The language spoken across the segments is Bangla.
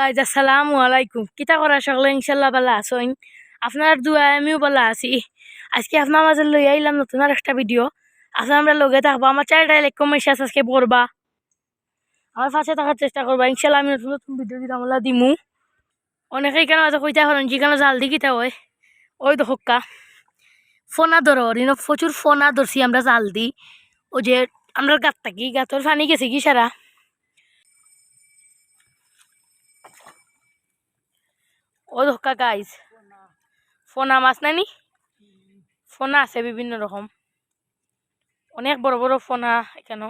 গাইজ আসসালামু আলাইকুম কিতা করা সকলে ইনশাল্লাহ ভালো আছেন আপনার দুয়ায় আমিও ভালো আছি আজকে আপনার মাঝে লই আইলাম নতুন আর একটা ভিডিও আসলে আমরা লগে থাকব আমার চ্যানেলটা লাইক কমেন্ট শেয়ার সাবস্ক্রাইব করবা আমার পাশে থাকার চেষ্টা করবা ইনশাল্লাহ আমি নতুন নতুন ভিডিও দিলাম ওলা দিমু অনেকেই কেন আছে কইতা করেন যেখানে জাল দি কিতা হয় ওই তো হক্কা ফোনা ধরো রিনো প্রচুর ফোনা ধরছি আমরা জাল দি ও যে আমরা গাত থাকি গাতর পানি গেছে কি সারা ও ধোকা গাইজ ফোনা মাছ নানি ফোনা আছে বিভিন্ন রকম। অনেক বড় বড় ফোনা এখানে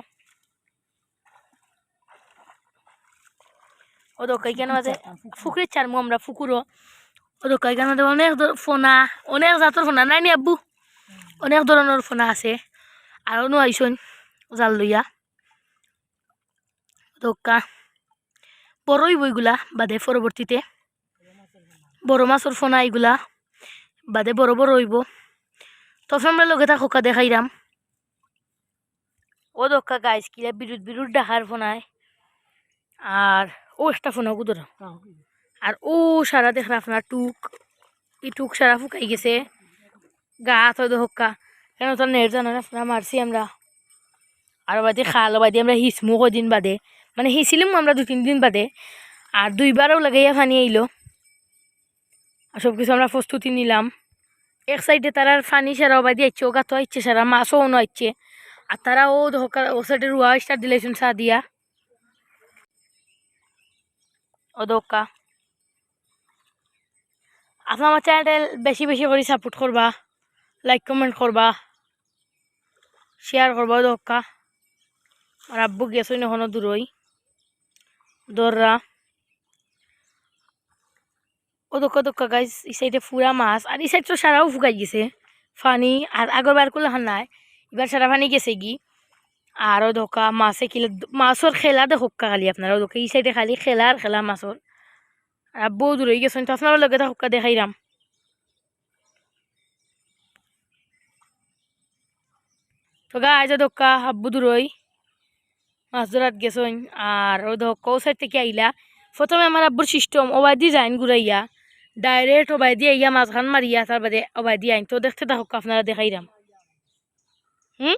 ও দোকা এখানে আছে ফুকুরের চারমু আমরা ফুকুরও। ও দোকা এখানে আছে অনেক ফোনা। অনেক জাতর ফোনা নাই নি আব্বু? অনেক ধরনের ফোনা আছে। আর অনু আইসন জাল লইয়া। দোকা বড়ই বইগুলা বাদে পরবর্তীতে বড় মাছের ফোনা এগুলা বাদে বড় বড় হইব। তখন আমরা লগে থাকা দেখাইরাম। ও দক্কা গাইস কিলা বিরুদ বিরুদ ডাকার ফোনায়। আর ও একটা ফোনা গুদর। আর ও সারা দেখরা আপনার টুক। এই টুক সারা ফুকাই গেছে। গা হয়তো হক্কা কেন তোর নেট জানান আপনারা মারছি আমরা। আর বাদে খাল, বাদে আমরা হিসমু কদিন বাদে। মানে হিছিলাম আমরা দু তিন দিন বাদে। আর দুইবারও লাগাইয়া ফানি আইলো। সব কিছু আমরা প্রস্তুতি নিলাম। এক সাইডে তারা ফানি সারা অবাই দিয়ে আইচ্ছে ও গাতো আইচ্ছে সারা, মাছও অন্য আইচ্ছে আর তারা ও ধোকা, ও সাইডে রুয়া স্টার্ট দিলেছেন চা দিয়া। ও দোকা আপনার আমার চ্যানেলটা বেশি বেশি করে সাপোর্ট করবা লাইক কমেন্ট করবা শেয়ার করবা দোকা আর আব্বু গেছই এখনও দূরই। দররা ও দোকা দোকা গাইজ এই সাইডে ফুরা মাছ আর এই সাইড তো সারাও ফুকাই গেছে। ফানি আর আগর বার করলে হান নাই এবার সারা ফানি গেছে কি আর ও দোকা মাছে কিলে মাছর খেলা দেখো খালি আপনারা ও দোকা এই সাইডে খালি খেলা আর খেলা মাছর আর আব্বু দূরে গেছেন তো আপনার লগে থাকা দেখাইরাম তো ও দোকা আব্বু দূরই মাছ ধরাত গেছেন আর ও দোকা ও সাইড থেকে আইলা প্রথমে আমার আব্বুর সিস্টেম ওবাই যাইন ঘুরাইয়া ডাইরেক্ট ওবাই দিয়ে ইয়া মাছখান মারিয়া তার বাদে ওবাই দিয়ে আইন তো দেখতে থাকুক আপনারা দেখাইরাম হুম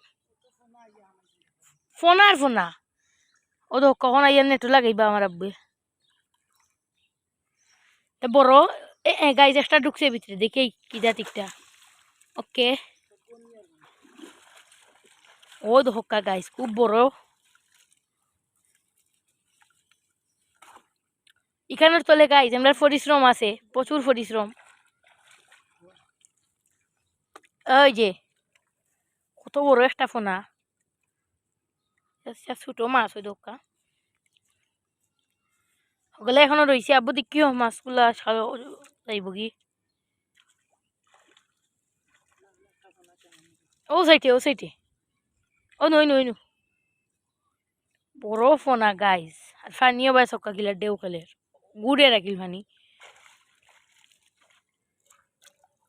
ফোনা আর ফোনা ও তো কখন আইয়া নেটও লাগাইবা আমার আব্বু বড় এ এ গাইজ একটা ঢুকছে ভিতরে দেখে কি জাতিকটা ওকে ও ধোকা গাইজ খুব বড় এখানের তলে গাইজ আমরা পরিশ্রম আছে, প্রচুর পরিশ্রম। ওই যে, কত বড় একটা ফোনা। ছোটো মাছ ওই দোকা। ওগুলো এখনও রয়েছে আব্বু দেখিও মাছগুলা যাইব কি? ও সাইটে ও সাইটে। ও নই নই নু বড় ফোনা গাইজ আর ফানিও বাই সক্কা গিলা ডেউ খেলের গুড়ে রাখিল ফানি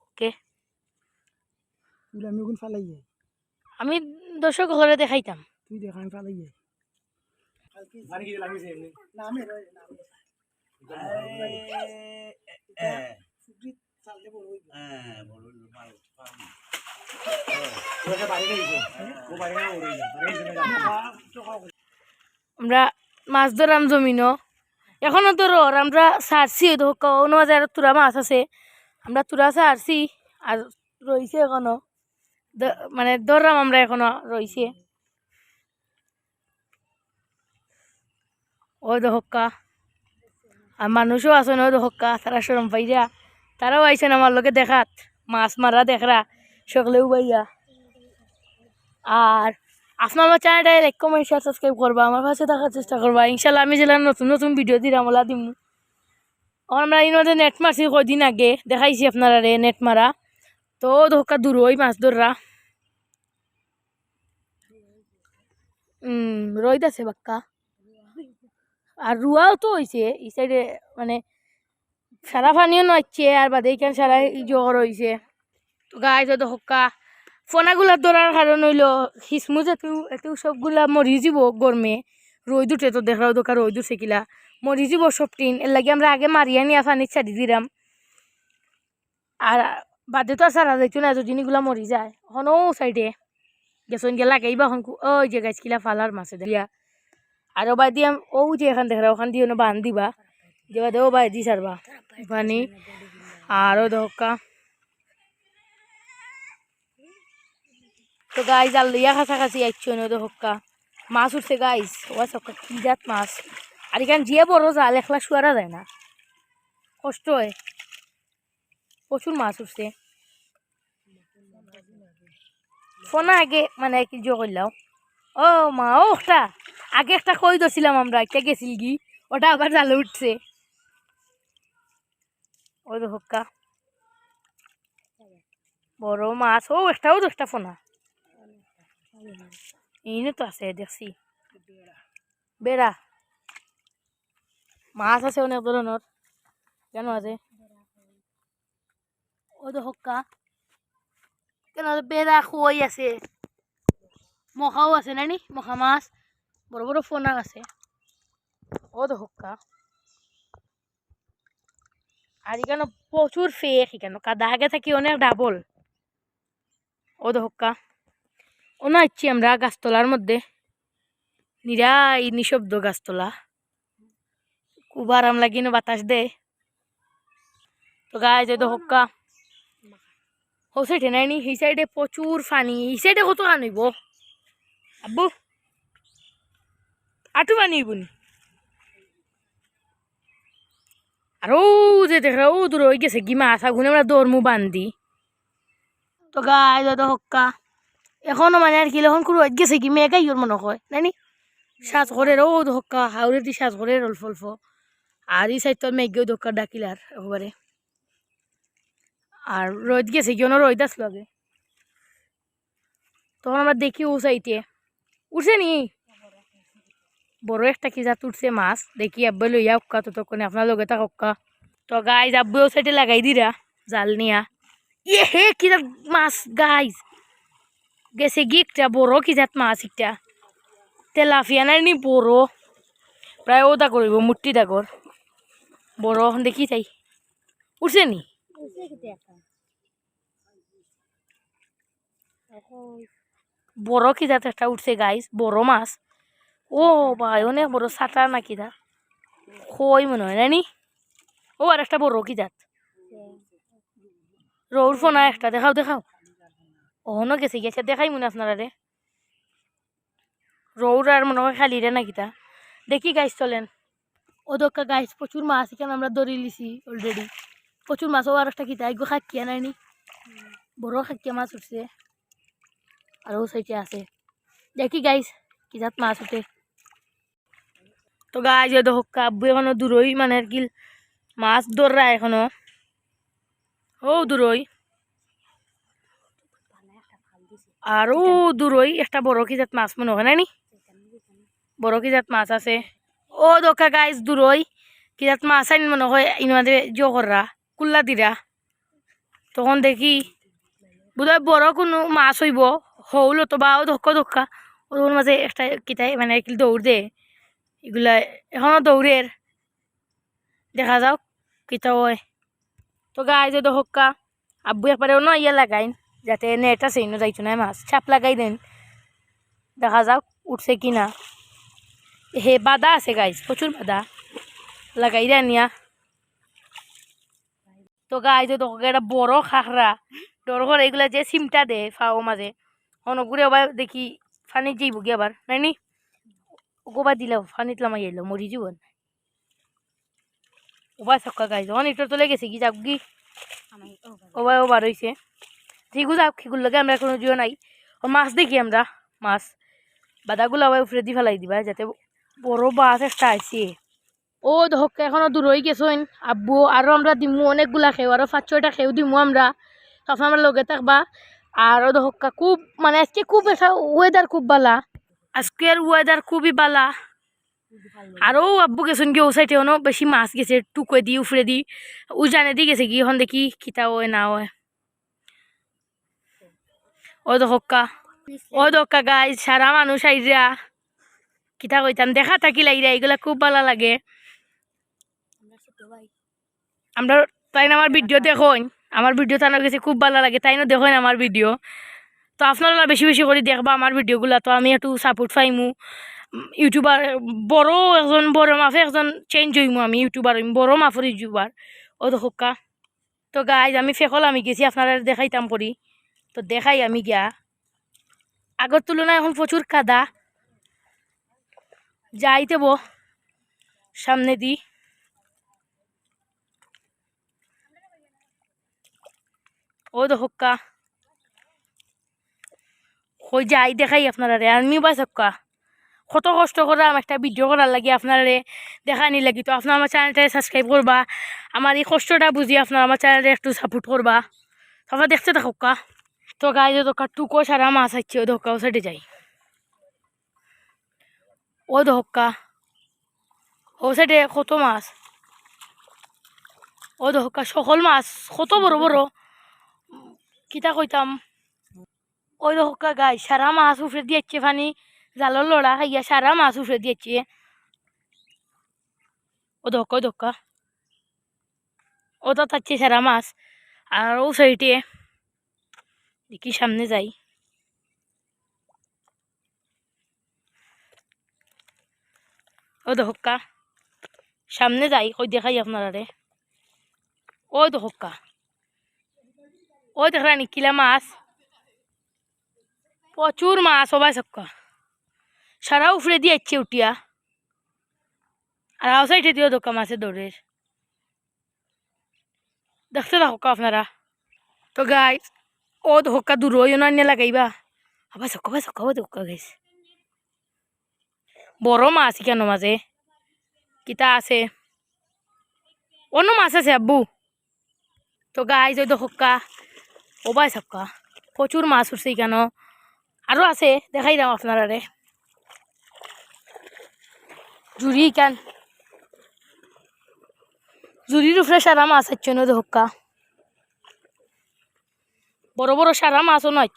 ওকে তুই আমি ওখানে ফালাই যাই? আমি দর্শক ঘরে দেখাইতাম। তুই দেখ আমি ফালাই। আমরা মাছ ধরাম জমিনও এখনও ধরো আমরা সারছি অন্য মাঝে আর তুরা মাছ আছে। আমরা তুরা সারছি, আর রইছে এখনও। মানে ধরলাম আমরা এখনও রইছে। ও দহক্কা আর মানুষও আছে ও দহক্কা তারা সরম পাইরা। তারাও আইসেন আমার লোকে দেখাত, মাছ মারা দেখরা, সকলেও পাইয়া। আর আপনার আমার চ্যানেলটা লাইক কমেন্ট শেয়ার সাবস্ক্রাইব করবা, আমার পাশে থাকার চেষ্টা করবা। ইনশাল্লাহ আমি যেলাম নতুন নতুন ভিডিও দিলাম, ওলা দিমু। আমরা এই মধ্যে নেট মারছি কদিন আগে, দেখাইছি আপনারা রে নেট মারা। তো ধোকা দূর, ওই মাছ ধররা। হুম আছে বাক্কা। আর রুয়াও তো হয়েছে এই সাইডে মানে সারা পানিও নচ্ছে আর বাদে এখানে সারা জ্বর হয়েছে তো গাছ তো হক্কা ফোনাগুলা ধরার কারণ হইল, হিসমু যেহেতু এত সবগুলা মরি যাব গরমে, রোদ উঠে তো দেখা দোকান রোদ উঠছে কিলা। মরি যাব সব টিন, এর লাগে আমরা আগে মারিয়া নিয়ে পানি ছাড়ি দিলাম আর বাদে তো আর সারা যাইতো না যদি নিগুলা মরি যায়। এখন ও সাইডে। গেছন গেলা লাগাইবা এখন কু- ওই যে গাছকিলা ফালার মাছে দিয়া আর ও দিয়া ও যে এখান দেখরা ওখান দিয়ে বান দিবা। যে বাদে ও বাই দি সারবা। পানি আর ও তো গাই জাল লইয়া কাছাকাছি আইছো নো দহকা মাছ উঠছে গাইস ও সকা কি জাত মাছ? আর এখান যে বড় জাল, একলা শুয়ারা যায় না। কষ্ট হয়। প্রচুর মাছ উঠছে। ফোনা আগে মানে কি জো করলাম ও মা, ও একটা, আগে একটা কই ধরছিলাম আমরা, একটা গেছিল কি? ওটা আবার জালে উঠছে। ওই তো হক্কা। বড় মাছ, ও একটাও দশটা ফোনা ইনে তো আছে দেখছি বেড়া মাছ আছে অনেক ধরনের কেন আছে ও তো হক্কা কেন বেড়া খুয়াই আছে মখাও আছে নানি মখা মাছ বড় বড় ফোনা আছে ও তো হক্কা আর এখানে প্রচুর ফেক এখানে কাদা আগে থাকি অনেক ডাবল ও তো হক্কা ও না ইচ্ছি আমরা গাছতলার মধ্যে। নিরাই নিঃশব্দ গাছতলা। খুব আরাম লাগিনো বাতাস দে। তো গায়ে যে তো হক্কা ও সাইডে নাইনি এই সাইডে প্রচুর পানি। এই সাইডে কত আনিব আব্বু। আটু পানি বুনি আর ও যে দেখরা ও দূর হয়ে গেছে কি মাছ, আগুনে আমরা দৌড়মু বান্ধি তো গায়ে তো হক্কা এখনও মানে আর কি এখন কোনো গেছে কি মেয়ে গাইর মনে হয় নানি সাজ করে ও হক্কা হাওড়ে দি সাজ করে অল্প অল্প আর এই সাইড তো মেঘেও দোকার ডাকিল আর একবারে আর রোদ গেছে কি ওনার রোদ আসলো আগে। তখন আমরা দেখি ও সাইটে উঠছে নি? বড় একটা কি জাত উঠছে মাছ, দেখি আব্বাই লইয়া উক্কা ততক্ষণে আপনার লগে থাক উক্কা তো গাই আব্বাই ও সাইডে লাগাই দিরা জাল নিয়া। ইয়ে হে, কি মাছ গাইজ গেছে কি একটা বড় কি জাত মাছ একটা। তেলাফিয়া নাই নি বড়। প্রায় ওটা করিব মূর্তি ডাগর বড় দেখি চাই উঠছে নি? বড় কি জাত একটা উঠছে গাইস বড় মাছ। ও ভাই অনেক বড় সাটা না কি দা। কই মনে হয় নানি ও আর একটা বড় কি জাত। রৌর ফোনা একটা দেখাও দেখাও। ওহনো গেছে গেছে, দেখাই মনে আপনারা রে রৌর আর মনে হয় খালি রে না কিতা। দেখি গাইস চলেন। ও দক্কা গাইস প্রচুর মাছ এখানে আমরা দড়ি লিছি অলরেডি প্রচুর মাছ ও আর একটা কিতা এগো খাকিয়া নাইনি বড় খাকিয়া মাছ উঠছে। আর ও সাইডে আছে। দেখি গাইস কি জাত মাছ উঠে। তো গাই যে দহকা আব্বু এখনও দূরই মানে আর কি মাছ ধররা এখনও। ও দূরই আর ও দূরই একটা বড় কি জাত মাছ মনে হয় নানি বড় কি জাত মাছ আছে। ও দোকা গাইস দূরই কি জাত মাছ আইন মনে হয় ইনমাদে জো কররা কুল্লা দিরা তখন দেখি বোধহয় বড় কোনো মাছ হইব হৌল তো বা ও ধক্কা ধক্কা ওর মাঝে একটা কিতাই মানে কি দৌড় দে। এগুলা এখনও দৌড়ের দেখা যাও কিতা হয়। তো গাই যে দহক্কা আব্বু একবারে অন্য ইয়ে লাগাইন। যাতে নেট আছে ইনো যাইতো না মাছ। ছাপ লাগাই দেন। দেখা যাও উঠছে কি না। হে বাদা আছে গাইজ প্রচুর বাদা। লাগাই দেন নিয়া তো গাই যে তোকে একটা বড় খাখরা। ডর করে এগুলা যে সিমটা দে ফাও মাঝে। অনগুড়ে আবার দেখি ফানিত যাইব কি আবার নাইনি গোবা দিলেও ফানিত লামাই এলো মরি জীবন। ওবা সক্কা গাইজ অন ইটোর তো লেগেছে কি যাক কি। ওবা ওবার হয়েছে ঠিকও যাক ঠিকুর লগে আমরা কোনো জিও নাই। ও মাছ দেখি আমরা মাছ। বাদাগুলো আবার উপরে দি ফেলাই দিবা যাতে বড় মাছ একটা আছে ও ধক্কা এখনও দূর হয়ে গেছেন আব্বু আরও আমরা দিমু অনেকগুলা খেও আরও পাঁচ ছয়টা খেও দিমু আমরা। তখন আমরা লগে থাকবা। আরও ধক্কা খুব মানে আজকে খুব একটা ওয়েদার খুব বালা। আজকের ওয়েদার খুবই বালা। আরও আব্বু গেছেন কি ও সাইডে অনেক বেশি মাছ গেছে টুকো দি উফরে দি উজানে দি গেছে কি এখন দেখি কিতা হয় না হয়। ও ধক্কা ও ধক্কা গাই সারা মানুষ আইরা কিতা কইতাম দেখা থাকিলা ইরা এগুলা খুব ভালো লাগে। আমরা তাই আমার ভিডিও দেখুন আমার ভিডিও তার কাছে খুব ভালো লাগে তাই না দেখুন আমার ভিডিও। তো আপনারা বেশি বেশি করে দেখবা আমার ভিডিওগুলো তো আমি একটু সাপোর্ট পাইমু। ইউটিউবার বড় একজন বড় মাফে একজন চেঞ্জ হইমু আমি ইউটিউবার হইম বড় মাফের ইউটিউবার। ও তো হোক্কা। তো গাইজ আমি ফেকল আমি গেছি আপনারা দেখাইতাম করি। তো দেখাই আমি গিয়া। আগর তুলনায় এখন প্রচুর কাদা। যাইতে বো, সামনে দি। ও তো হক্কা। হই যাই দেখাই আপনারা রে আমি বাই সক্কা। কত কষ্ট করলাম একটা ভিডিও করার লাগি আপনারা দেখানি লাগি। তো আপনার আমার চ্যানেলটা সাবস্ক্রাইব করবা। আমার এই কষ্টটা বুঝি আপনার আমার চ্যানেলটা একটু সাপোর্ট করবা। তারপর দেখতে থাকুকা তো গায়ে দোকা টুকো সারা মাছ আছে ও ধোকা সাইডে যাই ও ধোকা ও সাইডে কত মাছ ও ধোকা সকল মাছ কত বড় বড় কিতা কইতাম ওই ধোকা গাই সারা মাছ উফরে দিয়েছে ফানি জালর লড়া খাইয়া সারা মাছ উফরে দিয়েছে ও ধোকা ও ধোকা ও তো থাকছে সারা মাছ আর ও সাইডে দেখি সামনে যাই। ও ধোকা সামনে যাই, কই দেখাই আপনারা রে ওই তো হক্কা ওই দেখ রানি কিলা মাছ। প্রচুর মাছ সবাই সক্কা। সারা উফরে দিয়ে দিয়েছে উঠিয়া। আর আউসাইডে দিও দোকা মাছের দৌড়ের। দেখতে থাকা আপনারা। তো গাই ও ধোকা দূর হইও না নিয়ে লাগাইবা আবার সক্কা ভাই সক্কা গাইছে বড় মাছ কেন মাঝে কিতা আছে অন্য মাছ আছে আব্বু তো গাই যদি হক্কা ও বাই সক্কা প্রচুর মাছ উঠছে কেন আরও আছে দেখাই দাম আপনারা রে জুড়ি কেন জুড়ির উপরে সারা মাছ আছে না হক্কা বড় বড় সারা মাছও নয়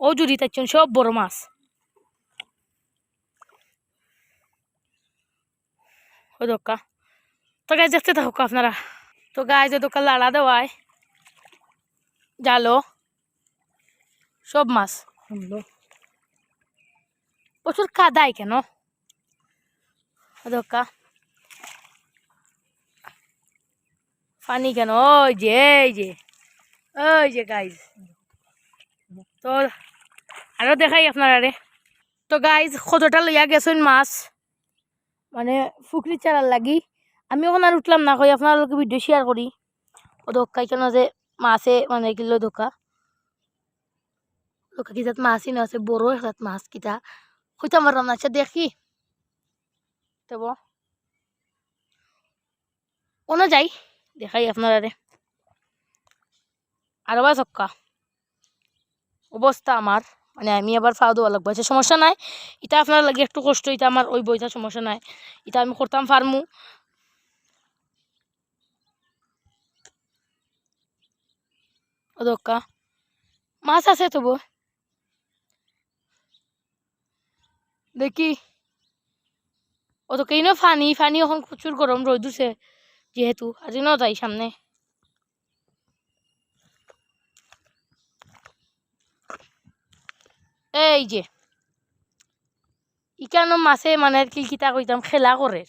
ও জুড়ি তাচ্ছেন সব বড় মাছ। ও দোকা। তো গাছ দেখতে থাকুক আপনারা। তো গায়ে যে দোকান লাড়া দেওয়ায় জালো সব মাছ। প্রচুর কাদাই কেন? ও দোকা। পানি কেন? ওই যে এই যে। ওই যে গাইজ তো আরও দেখাই আপনারা রে তো গাইজ কতটা লইয়া গেছেন মাছ। মানে ফুকরি চালার লাগি। আমি ওখানে আর উঠলাম না কই আপনার লোক ভিডিও শেয়ার করি। ও দোকাই কেন যে মাছে মানে কিলো দোকা দোকা কিতাত মাছই না আছে বড় একটা মাছ কিতা হইতে আমার রান্না আচ্ছা দেখি। তব ওনা যাই, দেখাই আপনারা রে আর বা চক্কা অবস্থা আমার। মানে আমি আবার ফাও দেওয়া লাগবো আচ্ছা সমস্যা নাই। এটা আপনার লাগে একটু কষ্ট, এটা আমার ওই বইটা সমস্যা নাই। এটা আমি করতাম ফার্মু। ও দোকা মাছ আছে তবু। দেখি। ও তো কেন ফানি ফানি এখন প্রচুর গরম রোদ উঠছে যেহেতু, আজি ন যাই সামনে। এই যে, ইকানো মাছে মানে আর কি কিতা কইতাম, খেলা করে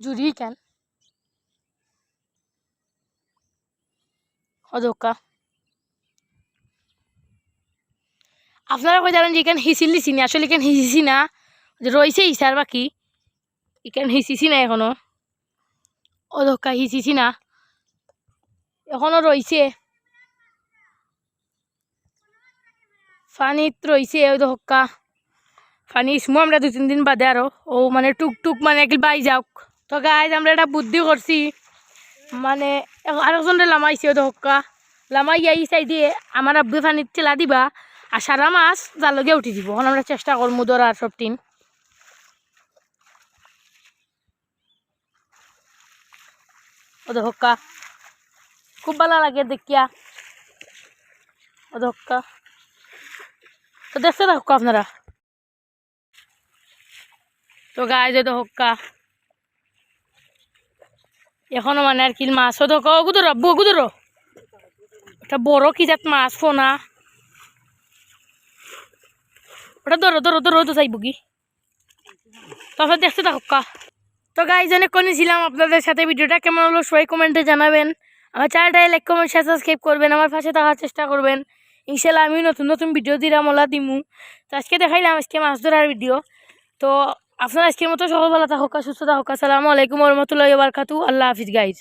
জুড়ি কেন অদকা আপনারা কই জানেন যে এখানে হিসিল দিছি না? আসলে এখানে হিসিছি না। রয়েছে ইসার বাকি। এখানে হিসিছি না এখনও। অদকা হিসিছি না। এখনও রয়েছে ফানিত রয়েছে ওই হক্কা ফানি ইসমু আমরা দু তিন দিন বাদে আরও। ও মানে টুক টুক মানে একল বাই যাওক। তো গাইজ আমরা একটা বুদ্ধি করছি। মানে আরেকজনটা লামাইছে ওই হক্কা লামাই এই চাই দিয়ে আমার আব্বু ফানিত চেলা দিবা, আর সারা মাছ জালগে উঠি দিব। এখন আমরা চেষ্টা করব ধরার সব টিন ও হক্কা খুব ভালো লাগে দেখিয়া। ও হক্কা তো দেখতে থাকুক আপনারা। তো গায়ে যেতে হক্কা এখনও মানে আর কি মাছও তো গুদর গুদর। একটা বড় কি জাত মাছ ফোনা ওটা ধরো ধরো ধরো তো চাইব কি? তারপর দেখতে থাকা তো গাই জানে করেছিলাম আপনাদের সাথে ভিডিওটা। কেমন হলো সবাই কমেন্টে জানাবেন। আমার চ্যানেলটাই লাইক কমেন্ট সাবস্ক্রাইব করবেন। আমার পাশে থাকার চেষ্টা করবেন। ইনশাল্লাহ আমি নতুন নতুন ভিডিও দিলাম, ওলা দিমু। তো আজকে দেখাইলাম, আজকে মাছ ধরার ভিডিও তো আপনার আজকের মতো সকল ভালো থাকুক সুস্থ থাকুক। আসসালামু আলাইকুম রহমতুল্লাহ বারকাতু আল্লাহ হাফিজ গাইজ